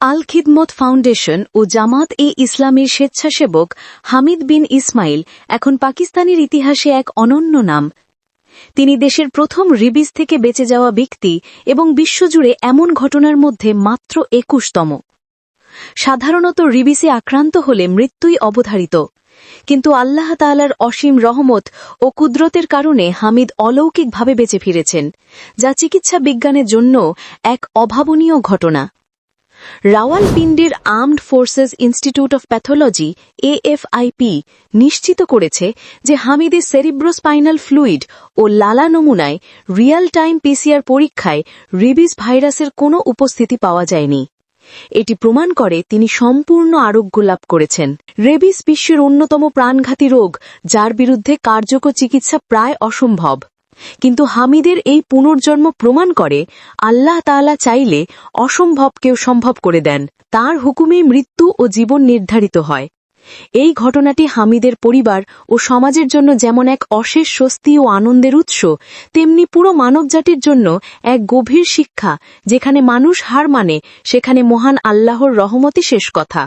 আল Khidmat foundation ও জামাত এ ইসলামের স্বেচ্ছাসেবক হামিদ বিন ইসমাইল এখন পাকিস্তানের ইতিহাসে এক অনন্য নাম। তিনি দেশের প্রথম রিবিজ থেকে বেঁচে যাওয়া ব্যক্তি এবং বিশ্বজুড়ে এমন ঘটনার মধ্যে মাত্র একুশতম। সাধারণত রিবিসে আক্রান্ত হলে মৃত্যুই অবধারিত। কিন্তু আল্লাহ তাআলার অসীম রহমত ও কুদরতের কারণে হামিদ অলৌকিকভাবে বেঁচে ফিরেছেন, যা চিকিৎসা বিজ্ঞানের জন্য এক অভাবনীয় ঘটনা। রাওয়ালপিন্ডির armed forces institute of pathology, AFIP, নিশ্চিত করেছে যে হামিদের সেরিব্রোস্পাইনাল ফ্লুইড ও লালা নমুনায় রিয়েল টাইম পিসিআর পরীক্ষায় রিবিস ভাইরাসের কোনো উপস্থিতি পাওয়া যায়নি। এটি প্রমাণ করে তিনি সম্পূর্ণ আরোগ্য লাভ করেছেন। রেবিস বিশ্বের অন্যতম প্রাণঘাতী রোগ, যার বিরুদ্ধে কার্যকর চিকিৎসা প্রায় অসম্ভব। কিন্তু হামিদের এই পুনর্জন্ম প্রমাণ করে আল্লাহ তাআলা চাইলে অসম্ভবকেও সম্ভব করে দেন। তার হুকুমে মৃত্যু ও জীবন নির্ধারিত হয়। এই ঘটনাটি হামিদের পরিবার ও সমাজের জন্য যেমন এক অশেষ স্বস্তি ও আনন্দের উৎস, তেমনি পুরো মানবজাতির জন্য এক গভীর শিক্ষা, যেখানে মানুষ হার মানে সেখানে মহান আল্লাহর রহমতই শেষ কথা।